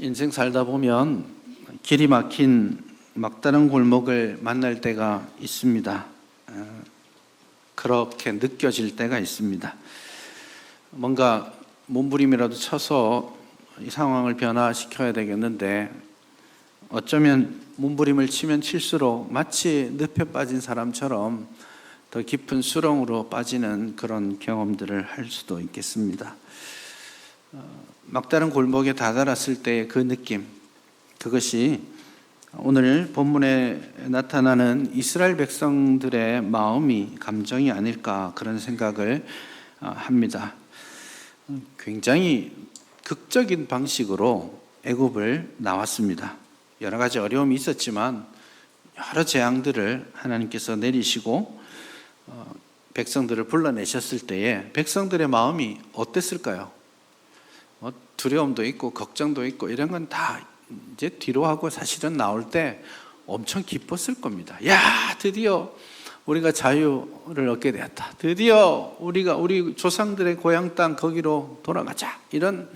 인생 살다 보면 길이 막힌 막다른 골목을 만날 때가 있습니다. 어, 그렇게 느껴질 때가 있습니다. 뭔가 몸부림이라도 쳐서 이 상황을 변화시켜야 되겠는데 어쩌면 몸부림을 치면 칠수록 마치 늪에 빠진 사람처럼 더 깊은 수렁으로 빠지는 그런 경험들을 할 수도 있겠습니다. 어, 막다른 골목에 다다랐을 때의 그 느낌, 그것이 오늘 본문에 나타나는 이스라엘 백성들의 마음이 감정이 아닐까 그런 생각을 어, 합니다. 굉장히 극적인 방식으로 애굽을 나왔습니다. 여러 가지 어려움이 있었지만 여러 재앙들을 하나님께서 내리시고 어, 백성들을 불러내셨을 때에 백성들의 마음이 어땠을까요? 뭐 두려움도 있고 걱정도 있고 이런 건 다 이제 뒤로 하고 사실은 나올 때 엄청 기뻤을 겁니다. 야 드디어 우리가 자유를 얻게 되었다. 드디어 우리가 우리 조상들의 고향 땅 거기로 돌아가자. 이런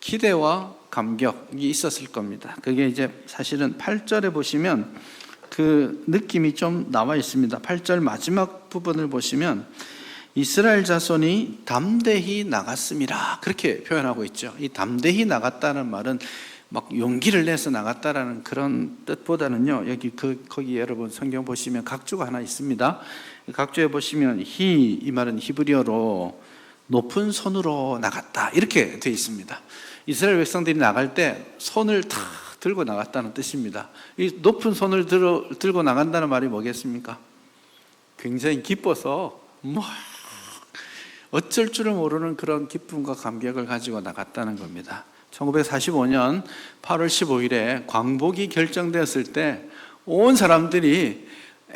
기대와 감격이 있었을 겁니다. 그게 이제 사실은 8절에 보시면 그 느낌이 좀 나와 있습니다. 8절 마지막 부분을 보시면 이스라엘 자손이 담대히 나갔습니다. 그렇게 표현하고 있죠. 이 담대히 나갔다는 말은 막 용기를 내서 나갔다라는 그런 뜻보다는요. 여기 그 거기 여러분 성경 보시면 각주가 하나 있습니다. 각주에 보시면 히 이 말은 히브리어로 높은 손으로 나갔다 이렇게 되어 있습니다. 이스라엘 백성들이 나갈 때 손을 다 들고 나갔다는 뜻입니다. 이 높은 손을 들어, 들고 나간다는 말이 뭐겠습니까? 굉장히 기뻐서 뭐 어쩔 줄을 모르는 그런 기쁨과 감격을 가지고 나갔다는 겁니다. 1945년 8월 15일에 광복이 결정되었을 때 온 사람들이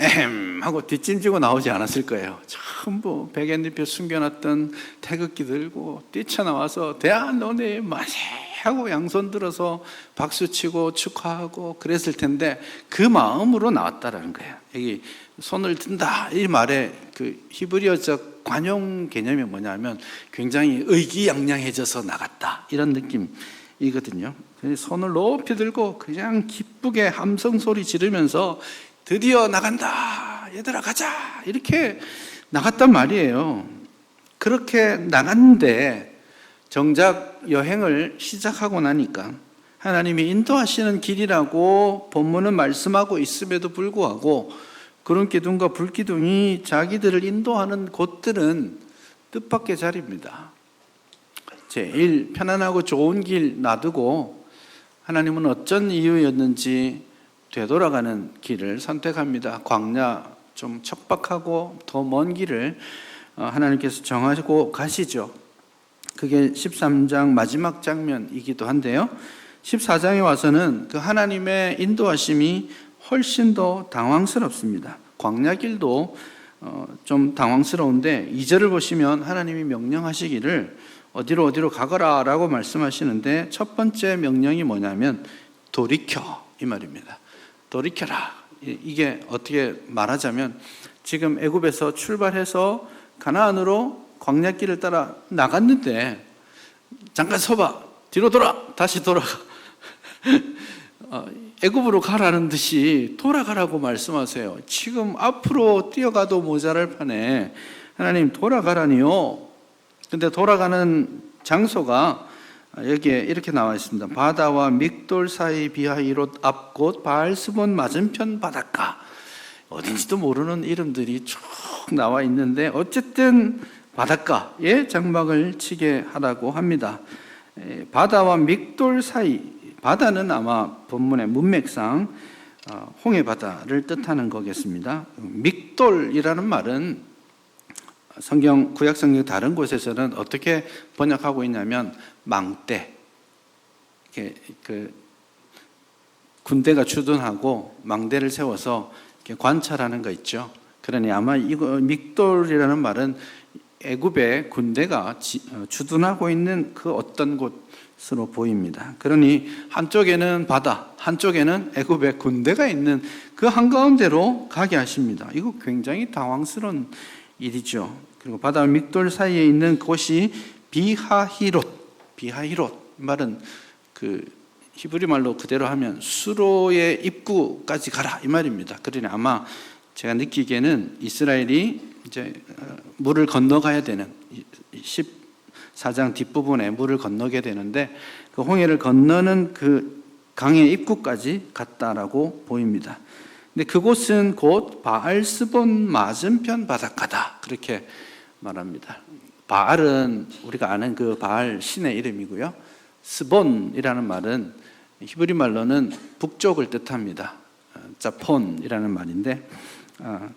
엠 하고 뒷짐지고 나오지 않았을 거예요. 전부 백엔잎에 숨겨놨던 태극기 들고 뛰쳐나와서 대한논의 만세 하고 양손 들어서 박수 치고 축하하고 그랬을 텐데 그 마음으로 나왔다라는 거예요. 여기 손을 든다 이 말의 그 히브리어적 관용 개념이 뭐냐면 굉장히 의기양양해져서 나갔다 이런 느낌이거든요. 손을 높이 들고 그냥 기쁘게 함성 소리 지르면서 드디어 나간다 얘들아 가자 이렇게 나갔단 말이에요. 그렇게 나갔는데 정작 여행을 시작하고 나니까 하나님이 인도하시는 길이라고 본문은 말씀하고 있음에도 불구하고 그런 기둥과 불기둥이 자기들을 인도하는 곳들은 뜻밖의 자리입니다. 제일 편안하고 좋은 길 놔두고 하나님은 어쩐 이유였는지 되돌아가는 길을 선택합니다. 광야 좀 척박하고 더 먼 길을 어, 하나님께서 정하고 가시죠. 그게 13장 마지막 장면이기도 한데요. 14장에 와서는 그 하나님의 인도하심이 훨씬 더 당황스럽습니다. 광야길도 어, 좀 당황스러운데 2절을 보시면 하나님이 명령하시기를 어디로 어디로 가거라 라고 말씀하시는데 첫 번째 명령이 뭐냐면 돌이켜 이 말입니다. 돌이켜라. 이게 어떻게 말하자면 지금 애굽에서 출발해서 가나안으로 광야길을 따라 나갔는데 잠깐 서봐 뒤로 돌아 다시 돌아가 어, 애굽으로 가라는 듯이 돌아가라고 말씀하세요. 지금 앞으로 뛰어가도 모자랄 판에 하나님 돌아가라니요. 근데 돌아가는 장소가 여기에 이렇게 나와 있습니다. 바다와 믹돌 사이 비하이롯 앞곳 바알스본 맞은편 바닷가. 어딘지도 모르는 이름들이 쭉 나와 있는데 어쨌든 바닷가에 장막을 치게 하라고 합니다. 바다와 믹돌 사이 바다는 아마 본문의 문맥상 어, 홍해 바다를 뜻하는 거겠습니다. 믹돌이라는 말은 성경 구약 성경 다른 곳에서는 어떻게 번역하고 있냐면 망대. 이렇게 그 군대가 주둔하고 망대를 세워서 이렇게 관찰하는 거 있죠. 그러니 아마 이거 믹돌이라는 말은 애굽의 군대가 어, 주둔하고 있는 그 어떤 곳 으로 보입니다. 그러니 한쪽에는 바다, 한쪽에는 애굽의 군대가 있는 그 한가운데로 가게 하십니다. 이거 굉장히 당황스러운 일이죠. 그리고 바다와 믹돌 사이에 있는 곳이 비하히롯, 비하히롯 말은 그 히브리 말로 그대로 하면 수로의 입구까지 가라 이 말입니다. 그러니 아마 제가 느끼기에는 이스라엘이 이제 어, 물을 건너가야 되는 14장 뒷부분에 물을 건너게 되는데 그 홍해를 건너는 그 강의 입구까지 갔다라고 보입니다. 근데 그곳은 곧 바알스본 맞은편 바닷가다 그렇게 말합니다. 바알은 우리가 아는 그 바알 신의 이름이고요. 스본이라는 말은 히브리 말로는 북쪽을 뜻합니다. 어, 자폰이라는 말인데 어,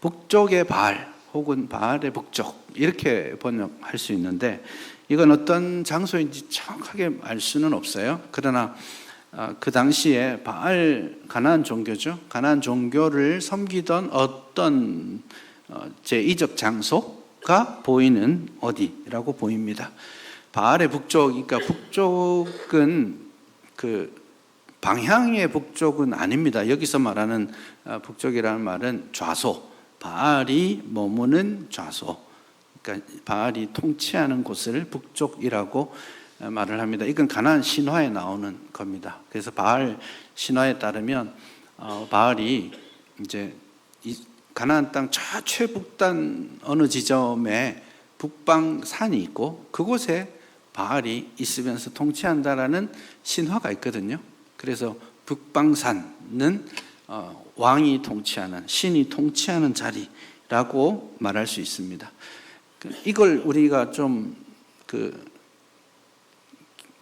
북쪽의 바알 혹은 바알의 북쪽 이렇게 번역할 수 있는데 이건 어떤 장소인지 정확하게 알 수는 없어요. 그러나 어, 그 당시에 바알 가나안 종교죠. 가나안 종교를 섬기던 어떤 어, 제 이적 장소가 보이는 어디라고 보입니다. 바알의 북쪽, 그러니까 북쪽은 그 방향의 북쪽은 아닙니다. 여기서 말하는 어, 북쪽이라는 말은 좌소, 바알이 머무는 좌소. 그러니까 바알이 통치하는 곳을 북쪽이라고 어, 말을 합니다. 이건 가나안 신화에 나오는 겁니다. 그래서 바알 신화에 따르면 어, 바알이 이제 이 가나안 땅 최북단 어느 지점에 북방 산이 있고 그곳에 바알이 있으면서 통치한다라는 신화가 있거든요. 그래서 북방산은 어, 왕이 통치하는 신이 통치하는 자리라고 말할 수 있습니다. 그 이걸 우리가 좀그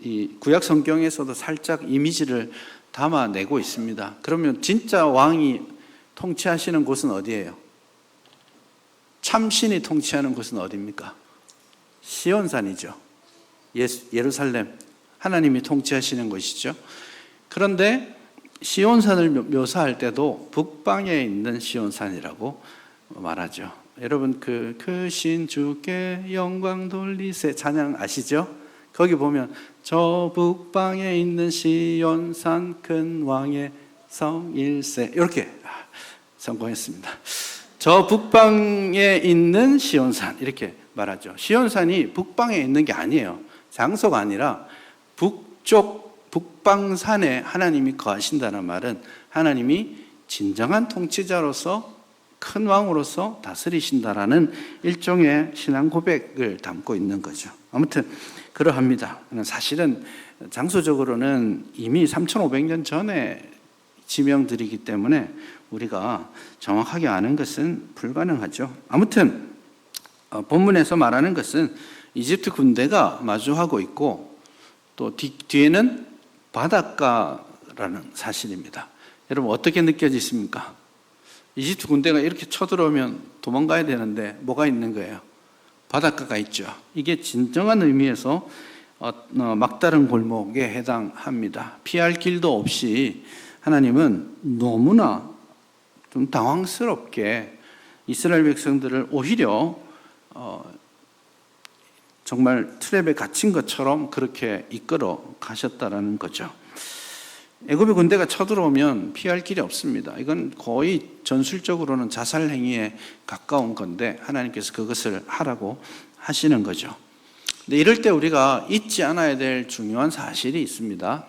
이 구약 성경에서도 살짝 이미지를 담아내고 있습니다. 그러면 진짜 왕이 통치하시는 곳은 어디예요? 참신이 통치하는 곳은 어디입니까? 시온산이죠. 예루살렘. 하나님이 통치하시는 곳이죠. 그런데 시온산을 묘사할 때도 북방에 있는 시온산이라고 말하죠. 여러분 그 크신 주께 영광 돌리세 찬양 아시죠? 거기 보면 저 북방에 있는 시온산 큰 왕의 성일세 이렇게 성공했습니다. 저 북방에 있는 시온산 이렇게 말하죠. 시온산이 북방에 있는 게 아니에요. 장소가 아니라 북쪽 북방산에 하나님이 거하신다는 말은 하나님이 진정한 통치자로서 큰 왕으로서 다스리신다라는 일종의 신앙 고백을 담고 있는 거죠. 아무튼 그러합니다. 사실은 장소적으로는 이미 3,500년 전에 지명들이기 때문에 우리가 정확하게 아는 것은 불가능하죠. 아무튼 어, 본문에서 말하는 것은 이집트 군대가 마주하고 있고 또 뒤, 뒤에는 바닷가라는 사실입니다. 여러분 어떻게 느껴지십니까? 이집트 군대가 이렇게 쳐들어오면 도망가야 되는데 뭐가 있는 거예요? 바닷가가 있죠. 이게 진정한 의미에서 어, 어, 막다른 골목에 해당합니다. 피할 길도 없이 하나님은 너무나 좀 당황스럽게 이스라엘 백성들을 오히려 어, 정말 트랩에 갇힌 것처럼 그렇게 이끌어 가셨다라는 거죠. 애굽의 군대가 쳐들어오면 피할 길이 없습니다. 이건 거의 전술적으로는 자살 행위에 가까운 건데 하나님께서 그것을 하라고 하시는 거죠. 근데 이럴 때 우리가 잊지 않아야 될 중요한 사실이 있습니다.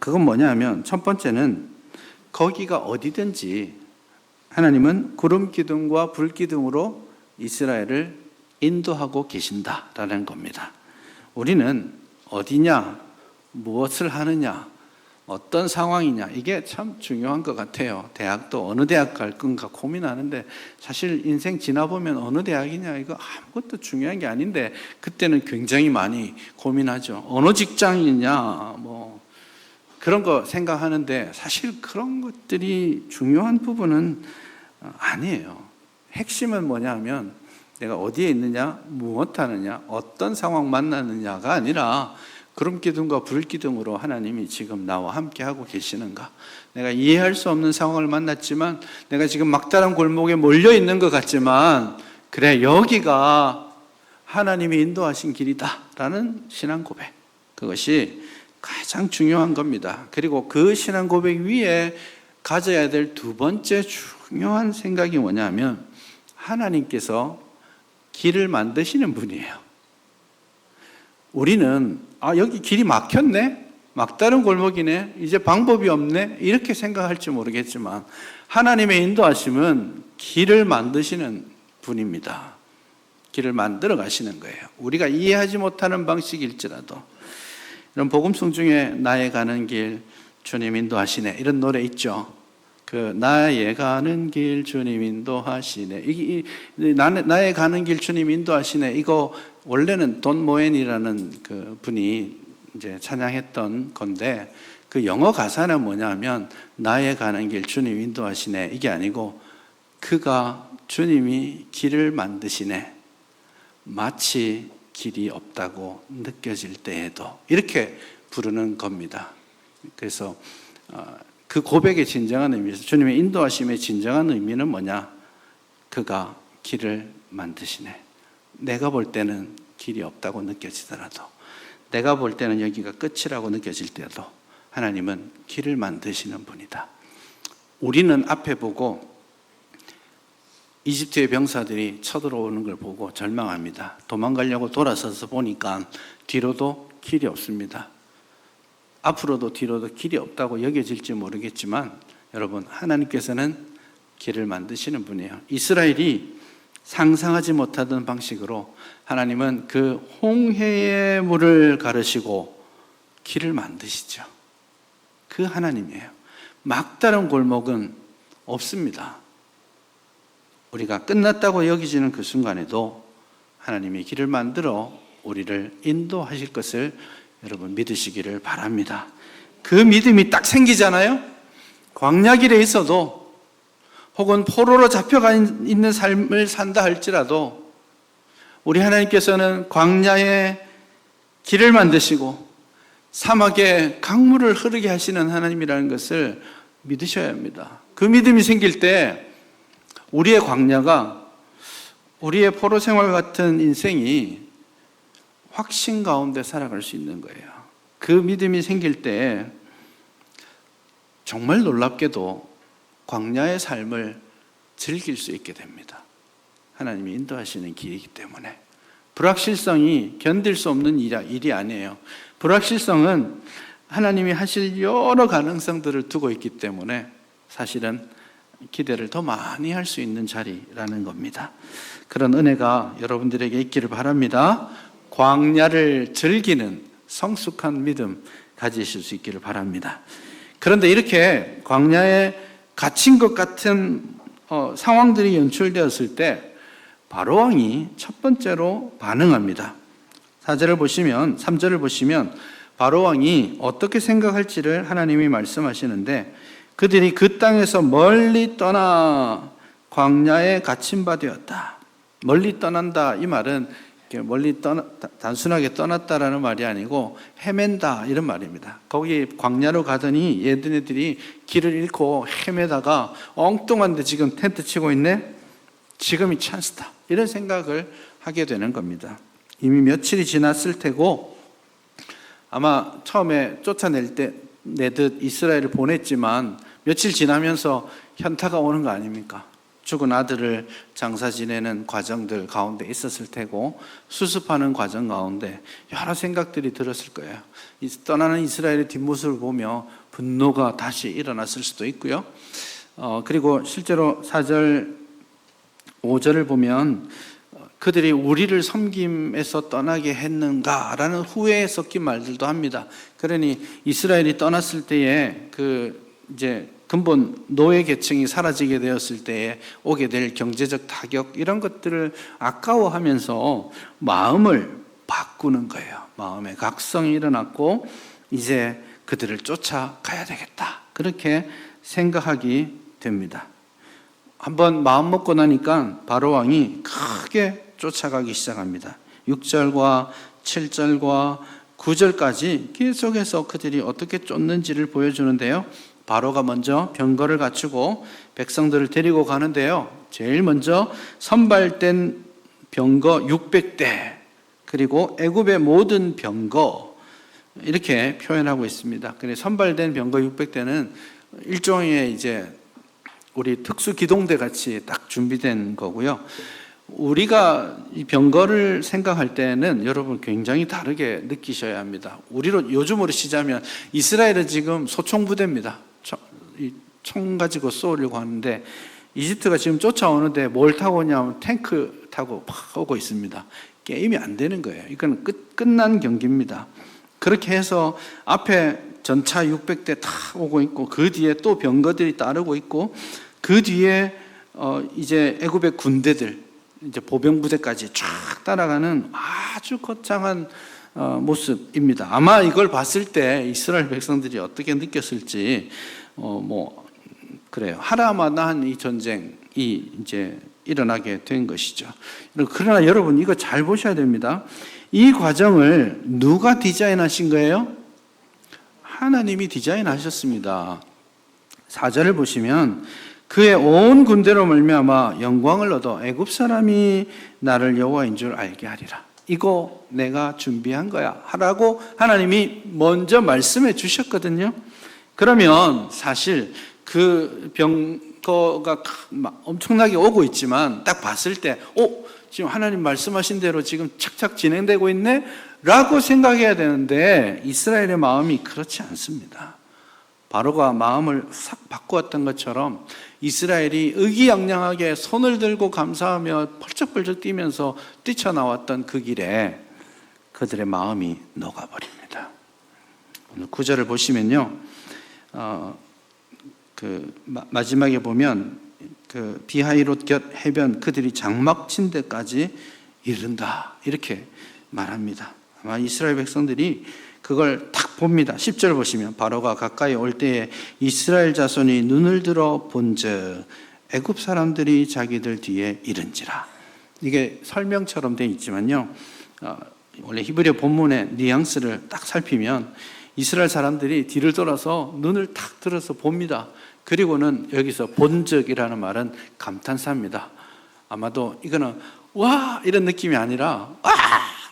그건 뭐냐면 첫 번째는 거기가 어디든지 하나님은 구름 기둥과 불 기둥으로 이스라엘을 인도하고 계신다라는 겁니다. 우리는 어디냐, 무엇을 하느냐, 어떤 상황이냐 이게 참 중요한 것 같아요. 대학도 어느 대학 갈 건가 고민하는데 사실 인생 지나보면 어느 대학이냐 이거 아무것도 중요한 게 아닌데 그때는 굉장히 많이 고민하죠. 어느 직장이냐 뭐 그런 거 생각하는데 사실 그런 것들이 중요한 부분은 아니에요. 핵심은 뭐냐면 내가 어디에 있느냐, 무엇 하느냐, 어떤 상황 만나느냐가 아니라 구름 기둥과 불 기둥으로 하나님이 지금 나와 함께 하고 계시는가? 내가 이해할 수 없는 상황을 만났지만 내가 지금 막다른 골목에 몰려 있는 것 같지만 그래 여기가 하나님이 인도하신 길이다라는 신앙 고백. 그것이 가장 중요한 겁니다. 그리고 그 신앙 고백 위에 가져야 될 두 번째 중요한 생각이 뭐냐면 하나님께서 길을 만드시는 분이에요. 우리는 아 여기 길이 막혔네 막다른 골목이네. 이제 방법이 없네. 이렇게 생각할지 모르겠지만 하나님의 인도하심은 길을 만드시는 분입니다. 길을 만들어 가시는 거예요. 우리가 이해하지 못하는 방식일지라도 이런 복음성 중에 나의 가는 길 주님 인도하시네 이런 노래 있죠. 그 나의 가는 길 주님 인도하시네. 이게 이, 나의, 나의 가는 길 주님 인도하시네. 이거 원래는 돈 모엔이라는 그 분이 이제 찬양했던 건데 그 영어 가사는 뭐냐면 나의 가는 길 주님 인도하시네. 이게 아니고 그가 주님이 길을 만드시네. 마치 길이 없다고 느껴질 때에도 이렇게 부르는 겁니다. 그래서 어, 그 고백의 진정한 의미에서 주님의 인도하심의 진정한 의미는 뭐냐? 그가 길을 만드시네. 내가 볼 때는 길이 없다고 느껴지더라도, 내가 볼 때는 여기가 끝이라고 느껴질 때도 하나님은 길을 만드시는 분이다. 우리는 앞에 보고 이집트의 병사들이 쳐들어오는 걸 보고 절망합니다. 도망가려고 돌아서서 보니까 뒤로도 길이 없습니다. 앞으로도 뒤로도 길이 없다고 여겨질지 모르겠지만 여러분 하나님께서는 길을 만드시는 분이에요. 이스라엘이 상상하지 못하던 방식으로 하나님은 그 홍해의 물을 가르시고 길을 만드시죠. 그 하나님이에요. 막다른 골목은 없습니다. 우리가 끝났다고 여기지는 그 순간에도 하나님이 길을 만들어 우리를 인도하실 것을 여러분 믿으시기를 바랍니다. 그 믿음이 딱 생기잖아요? 광야길에 있어도 혹은 포로로 잡혀가 있는 삶을 산다 할지라도 우리 하나님께서는 광야에 길을 만드시고 사막에 강물을 흐르게 하시는 하나님이라는 것을 믿으셔야 합니다. 그 믿음이 생길 때 우리의 광야가 우리의 포로 생활 같은 인생이 확신 가운데 살아갈 수 있는 거예요. 그 믿음이 생길 때 정말 놀랍게도 광야의 삶을 즐길 수 있게 됩니다. 하나님이 인도하시는 길이기 때문에. 불확실성이 견딜 수 없는 일이 아니에요. 불확실성은 하나님이 하실 여러 가능성들을 두고 있기 때문에 사실은 기대를 더 많이 할 수 있는 자리라는 겁니다. 그런 은혜가 여러분들에게 있기를 바랍니다. 광야를 즐기는 성숙한 믿음 가지실 수 있기를 바랍니다. 그런데 이렇게 광야에 갇힌 것 같은 어, 상황들이 연출되었을 때 바로 왕이 첫 번째로 반응합니다. 4절을 보시면 3절을 보시면 바로 왕이 어떻게 생각할지를 하나님이 말씀하시는데 그들이 그 땅에서 멀리 떠나 광야에 갇힌 바 되었다. 멀리 떠난다 이 말은 멀리 떠나, 단순하게 떠났다라는 말이 아니고 헤맨다 이런 말입니다. 거기 광야로 가더니 얘들이 길을 잃고 헤매다가 엉뚱한데 지금 텐트 치고 있네. 지금이 찬스다. 이런 생각을 하게 되는 겁니다. 이미 며칠이 지났을 테고 아마 처음에 쫓아낼 때 내듯 이스라엘을 보냈지만 며칠 지나면서 현타가 오는 거 아닙니까? 죽은 아들을 장사 지내는 과정들 가운데 있었을 테고 수습하는 과정 가운데 여러 생각들이 들었을 거예요. 떠나는 이스라엘의 뒷모습을 보며 분노가 다시 일어났을 수도 있고요. 어, 그리고 실제로 4절, 5절을 보면 그들이 우리를 섬김에서 떠나게 했는가라는 후회에 섞인 말들도 합니다. 그러니 이스라엘이 떠났을 때에 그 이제 근본 노예 계층이 사라지게 되었을 때에 오게 될 경제적 타격 이런 것들을 아까워하면서 마음을 바꾸는 거예요. 마음의 각성이 일어났고 이제 그들을 쫓아가야 되겠다. 그렇게 생각하기 됩니다. 한번 마음 먹고 나니까 바로 왕이 크게 쫓아가기 시작합니다. 6절과 7절과 9절까지 계속해서 그들이 어떻게 쫓는지를 보여주는데요. 바로가 먼저 병거를 갖추고 백성들을 데리고 가는데요. 제일 먼저 선발된 병거 600대 그리고 애굽의 모든 병거 이렇게 표현하고 있습니다. 그래 선발된 병거 600대는 일종의 이제 우리 특수 기동대 같이 딱 준비된 거고요. 우리가 이 병거를 생각할 때는 여러분 굉장히 다르게 느끼셔야 합니다. 우리로 요즘으로 시자면 이스라엘은 지금 소총 부대입니다. 총, 가지고 쏘려고 하는데 이집트가 지금 쫓아오는데 뭘 타고 오냐면 탱크 타고 막 오고 있습니다. 게임이 안 되는 거예요. 이건 끝, 끝난 경기입니다. 그렇게 해서 앞에 전차 600대 다 오고 있고 그 뒤에 또 병거들이 따르고 있고 그 뒤에 어 이제 애굽의 군대들 이제 보병 부대까지 쫙 따라가는 아주 거창한 어 모습입니다. 아마 이걸 봤을 때 이스라엘 백성들이 어떻게 느꼈을지 어뭐 그래요. 하나마다한 이 전쟁이 이제 일어나게 된 것이죠. 그러나 여러분 이거 잘 보셔야 됩니다. 이 과정을 누가 디자인하신 거예요? 하나님이 디자인하셨습니다. 사절을 보시면 그의 온 군대로 말미암아 영광을 얻어 애굽 사람이 나를 여호와인 줄 알게 하리라. 이거 내가 준비한 거야. 하라고 하나님이 먼저 말씀해 주셨거든요. 그러면 사실 그 병거가 막 엄청나게 오고 있지만 딱 봤을 때, 어, 지금 하나님 말씀하신 대로 지금 착착 진행되고 있네? 라고 생각해야 되는데 이스라엘의 마음이 그렇지 않습니다. 바로가 마음을 싹 바꾸었던 것처럼 이스라엘이 의기양양하게 손을 들고 감사하며 펄쩍펄쩍 뛰면서 뛰쳐나왔던 그 길에 그들의 마음이 녹아버립니다. 오늘 구절을 보시면요. 어, 그 마- 마지막에 보면 그 비하이롯 곁 해변 그들이 장막 친 데까지 이른다 이렇게 말합니다. 아마 이스라엘 백성들이 그걸 탁 봅니다. 10절 보시면 바로가 가까이 올 때에 이스라엘 자손이 눈을 들어 본즉 애굽 사람들이 자기들 뒤에 이른지라. 이게 설명처럼 돼 있지만요. 어, 원래 히브리어 본문의 뉘앙스를 딱 살피면 이스라엘 사람들이 뒤를 돌아서 눈을 탁 들어서 봅니다. 그리고는 여기서 본적이라는 말은 감탄사입니다. 아마도 이거는 와 이런 느낌이 아니라 와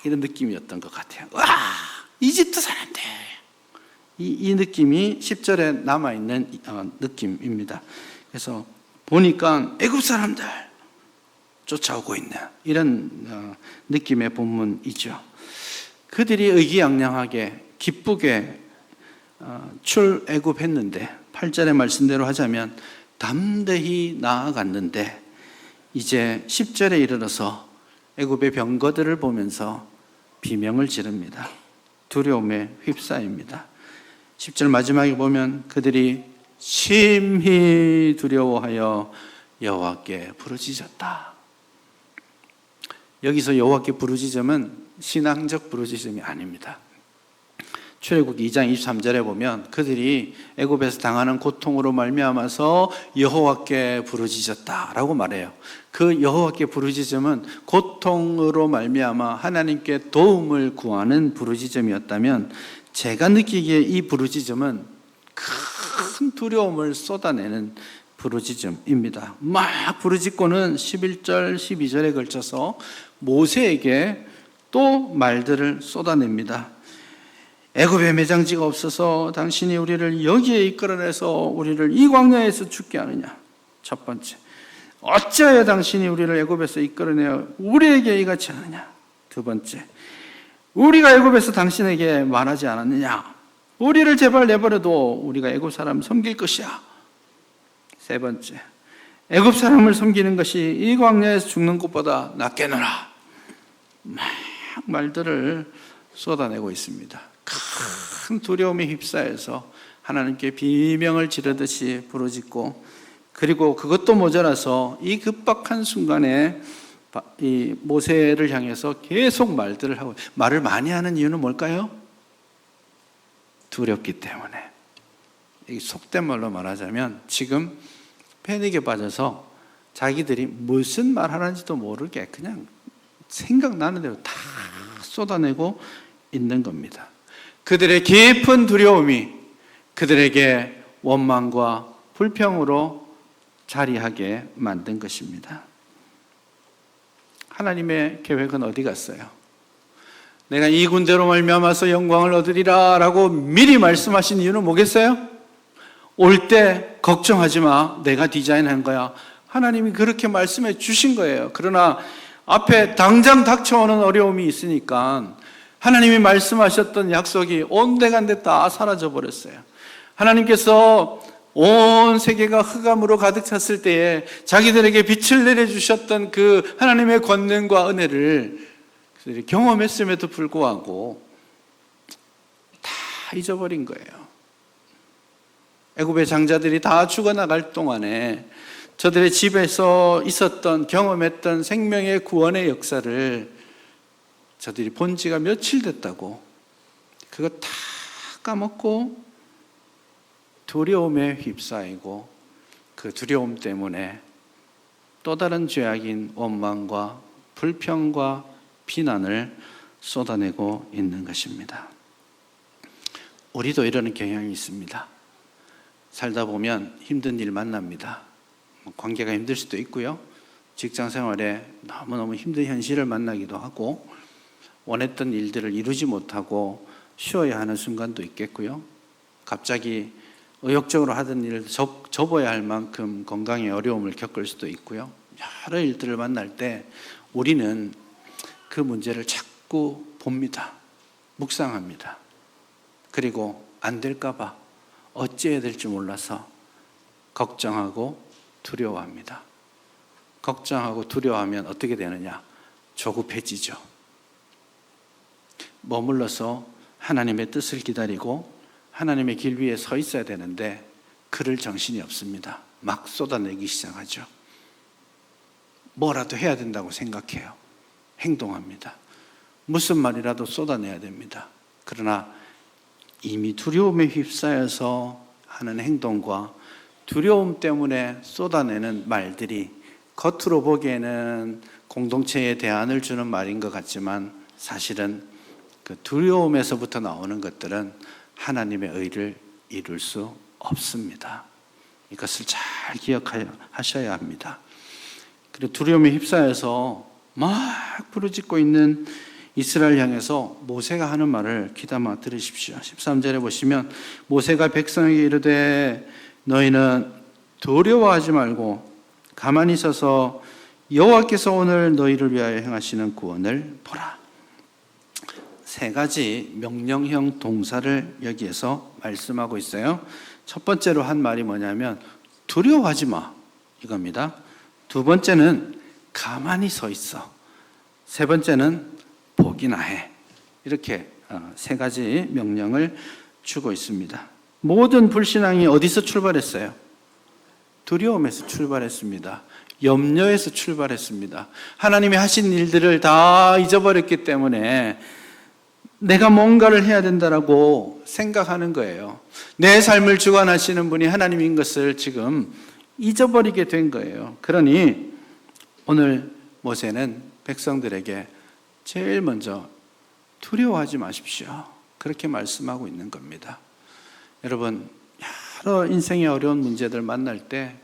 이런 느낌이었던 것 같아요. 와 이집트 사람들 이, 이 느낌이 10절에 남아 있는 어, 느낌입니다. 그래서 보니까 애굽 사람들 쫓아오고 있는 이런 어, 느낌의 본문이죠. 그들이 의기양양하게 기쁘게 어, 출애굽했는데 8절의 말씀대로 하자면 담대히 나아갔는데 이제 10절에 이르러서 애굽의 병거들을 보면서 비명을 지릅니다. 두려움에 휩싸입니다. 10절 마지막에 보면 그들이 심히 두려워하여 여호와께 부르짖었다. 여기서 여호와께 부르짖음은 신앙적 부르짖음이 아닙니다. 출애굽 2장 23절에 보면 그들이 애굽에서 당하는 고통으로 말미암아서 여호와께 부르짖었다라고 말해요. 그 여호와께 부르짖음은 고통으로 말미암아 하나님께 도움을 구하는 부르짖음이었다면 제가 느끼기에 이 부르짖음은 큰 두려움을 쏟아내는 부르짖음입니다. 막 부르짖고는 11절, 12절에 걸쳐서 모세에게 또 말들을 쏟아냅니다. 애굽에 매장지가 없어서 당신이 우리를 여기에 이끌어내서 우리를 이 광야에서 죽게 하느냐? 첫 번째. 어찌하여 당신이 우리를 애굽에서 이끌어내어 우리에게 이같이 하느냐? 두 번째. 우리가 애굽에서 당신에게 말하지 않았느냐? 우리를 제발 내버려둬 우리가 애굽 사람 섬길 것이야. 세 번째. 애굽 사람을 섬기는 것이 이 광야에서 죽는 것보다 낫겠노라. 막 말들을 쏟아내고 있습니다. 큰 두려움에 휩싸여서 하나님께 비명을 지르듯이 부르짖고 그리고 그것도 모자라서 이 급박한 순간에 바- 이 모세를 향해서 계속 말들을 하고 말을 많이 하는 이유는 뭘까요? 두렵기 때문에 이 속된 말로 말하자면 지금 패닉에 빠져서 자기들이 무슨 말 하는지도 모르게 그냥 생각나는 대로 다 쏟아내고 있는 겁니다. 그들의 깊은 두려움이 그들에게 원망과 불평으로 자리하게 만든 것입니다. 하나님의 계획은 어디 갔어요? 내가 이 군대로 말미암아서 영광을 얻으리라라고 미리 말씀하신 이유는 뭐겠어요? 올 때 걱정하지 마. 내가 디자인한 거야. 하나님이 그렇게 말씀해 주신 거예요. 그러나 앞에 당장 닥쳐오는 어려움이 있으니까 하나님이 말씀하셨던 약속이 온데간데 다 사라져 버렸어요. 하나님께서 온 세계가 흑암으로 가득 찼을 때에 자기들에게 빛을 내려주셨던 그 하나님의 권능과 은혜를 경험했음에도 불구하고 다 잊어버린 거예요. 애굽의 장자들이 다 죽어나갈 동안에 저들의 집에서 있었던 경험했던 생명의 구원의 역사를 저들이 본 지가 며칠 됐다고 그거 다 까먹고 두려움에 휩싸이고 그 두려움 때문에 또 다른 죄악인 원망과 불평과 비난을 쏟아내고 있는 것입니다. 우리도 이러는 경향이 있습니다. 살다 보면 힘든 일 만납니다. 뭐 관계가 힘들 수도 있고요. 직장 생활에 너무너무 힘든 현실을 만나기도 하고 원했던 일들을 이루지 못하고 쉬어야 하는 순간도 있겠고요. 갑자기 의욕적으로 하던 일을 접, 접어야 할 만큼 건강에 어려움을 겪을 수도 있고요. 여러 일들을 만날 때 우리는 그 문제를 자꾸 봅니다. 묵상합니다. 그리고 안 될까봐 어찌해야 될지 몰라서 걱정하고 두려워합니다. 걱정하고 두려워하면 어떻게 되느냐? 조급해지죠. 머물러서 하나님의 뜻을 기다리고 하나님의 길 위에 서 있어야 되는데 그럴 정신이 없습니다. 막 쏟아내기 시작하죠. 뭐라도 해야 된다고 생각해요. 행동합니다. 무슨 말이라도 쏟아내야 됩니다. 그러나 이미 두려움에 휩싸여서 하는 행동과 두려움 때문에 쏟아내는 말들이 겉으로 보기에는 공동체에 대안을 주는 말인 것 같지만 사실은 그 두려움에서부터 나오는 것들은 하나님의 의를 이룰 수 없습니다. 이것을 잘 기억하셔야 합니다. 그리고 두려움에 휩싸여서 막 부르짖고 있는 이스라엘 향해서 모세가 하는 말을 귀담아 들으십시오. 13절에 보시면 모세가 백성에게 이르되 너희는 두려워하지 말고 가만히 있어서 여호와께서 오늘 너희를 위하여 행하시는 구원을 보라. 세 가지 명령형 동사를 여기에서 말씀하고 있어요. 첫 번째로 한 말이 뭐냐면 두려워하지 마 이겁니다. 두 번째는 가만히 서 있어. 세 번째는 보기나 해. 이렇게 어, 세 가지 명령을 주고 있습니다. 모든 불신앙이 어디서 출발했어요? 두려움에서 출발했습니다. 염려에서 출발했습니다. 하나님이 하신 일들을 다 잊어버렸기 때문에 내가 뭔가를 해야 된다라고 생각하는 거예요. 내 삶을 주관하시는 분이 하나님인 것을 지금 잊어버리게 된 거예요. 그러니 오늘 모세는 백성들에게 제일 먼저 두려워하지 마십시오. 그렇게 말씀하고 있는 겁니다. 여러분, 여러 인생의 어려운 문제들 만날 때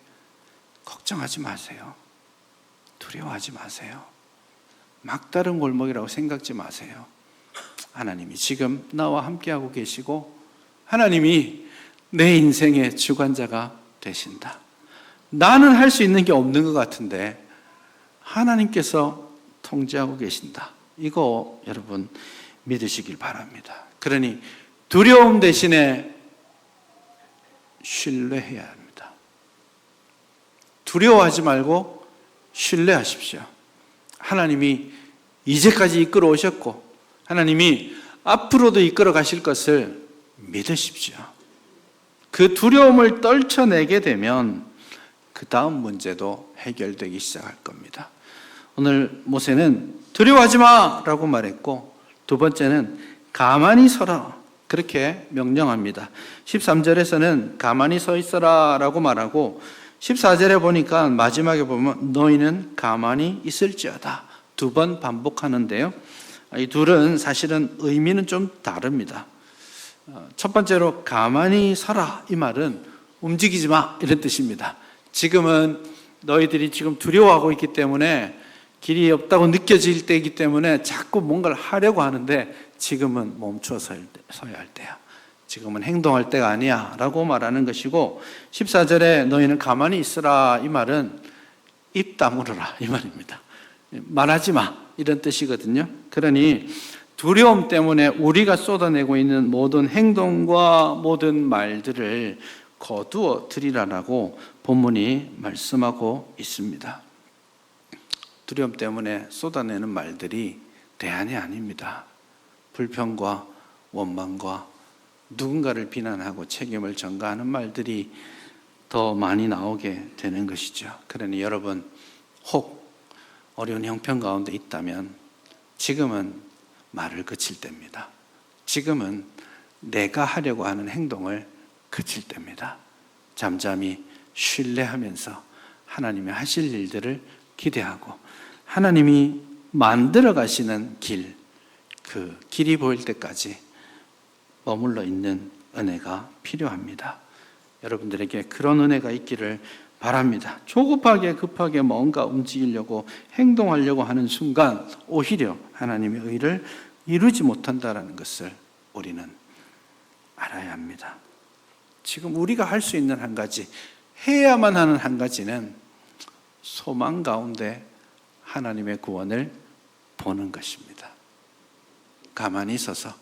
걱정하지 마세요. 두려워하지 마세요. 막다른 골목이라고 생각지 마세요. 하나님이 지금 나와 함께하고 계시고 하나님이 내 인생의 주관자가 되신다. 나는 할 수 있는 게 없는 것 같은데 하나님께서 통제하고 계신다. 이거 여러분 믿으시길 바랍니다. 그러니 두려움 대신에 신뢰해야 합니다. 두려워하지 말고 신뢰하십시오. 하나님이 이제까지 이끌어 오셨고 하나님이 앞으로도 이끌어 가실 것을 믿으십시오. 그 두려움을 떨쳐내게 되면 그 다음 문제도 해결되기 시작할 겁니다. 오늘 모세는 두려워하지 마 라고 말했고 두 번째는 가만히 서라 그렇게 명령합니다. 13절에서는 가만히 서 있어라 라고 말하고 14절에 보니까 마지막에 보면 너희는 가만히 있을지어다 두 번 반복하는데요. 이 둘은 사실은 의미는 좀 다릅니다. 어, 첫 번째로 가만히 서라 이 말은 움직이지 마 이런 뜻입니다. 지금은 너희들이 지금 두려워하고 있기 때문에 길이 없다고 느껴질 때이기 때문에 자꾸 뭔가를 하려고 하는데 지금은 멈춰 서야 할 때야. 지금은 행동할 때가 아니야. 라고 말하는 것이고 14절에 너희는 가만히 있으라 이 말은 입 다물어라 이 말입니다. 말하지 마 이런 뜻이거든요. 그러니 두려움 때문에 우리가 쏟아내고 있는 모든 행동과 모든 말들을 거두어 드리라라고 본문이 말씀하고 있습니다. 두려움 때문에 쏟아내는 말들이 대안이 아닙니다. 불평과 원망과 누군가를 비난하고 책임을 전가하는 말들이 더 많이 나오게 되는 것이죠. 그러니 여러분 혹 어려운 형편 가운데 있다면 지금은 말을 그칠 때입니다. 지금은 내가 하려고 하는 행동을 그칠 때입니다. 잠잠히 신뢰하면서 하나님의 하실 일들을 기대하고 하나님이 만들어 가시는 길, 그 길이 보일 때까지 머물러 있는 은혜가 필요합니다. 여러분들에게 그런 은혜가 있기를 바랍니다. 조급하게 급하게 뭔가 움직이려고 행동하려고 하는 순간 오히려 하나님의 의를 이루지 못한다라는 것을 우리는 알아야 합니다. 지금 우리가 할 수 있는 한 가지, 해야만 하는 한 가지는 소망 가운데 하나님의 구원을 보는 것입니다. 가만히 있어서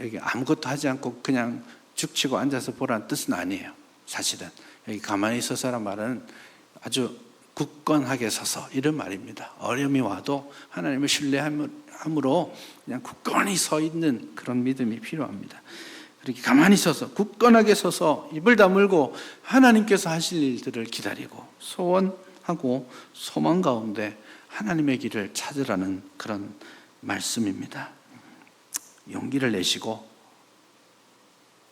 여기 아무것도 하지 않고 그냥 죽치고 앉아서 보라는 뜻은 아니에요. 사실은 여기 가만히 있어서란 말은 아주 굳건하게 서서 이런 말입니다. 어려움이 와도 하나님을 신뢰함으로 그냥 굳건히 서 있는 그런 믿음이 필요합니다. 그렇게 가만히 서서 굳건하게 서서 입을 다물고 하나님께서 하실 일들을 기다리고 소원하고 소망 가운데 하나님의 길을 찾으라는 그런 말씀입니다. 용기를 내시고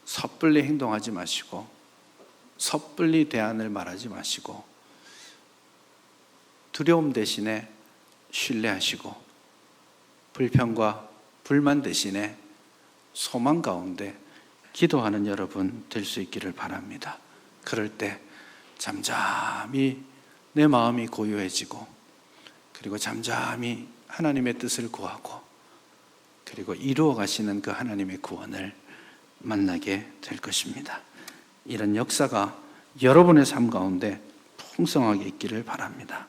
섣불리 행동하지 마시고 섣불리 대안을 말하지 마시고 두려움 대신에 신뢰하시고 불평과 불만 대신에 소망 가운데 기도하는 여러분 될 수 있기를 바랍니다. 그럴 때 잠잠히 내 마음이 고요해지고 그리고 잠잠히 하나님의 뜻을 구하고 그리고 이루어 가시는 그 하나님의 구원을 만나게 될 것입니다. 이런 역사가 여러분의 삶 가운데 풍성하게 있기를 바랍니다.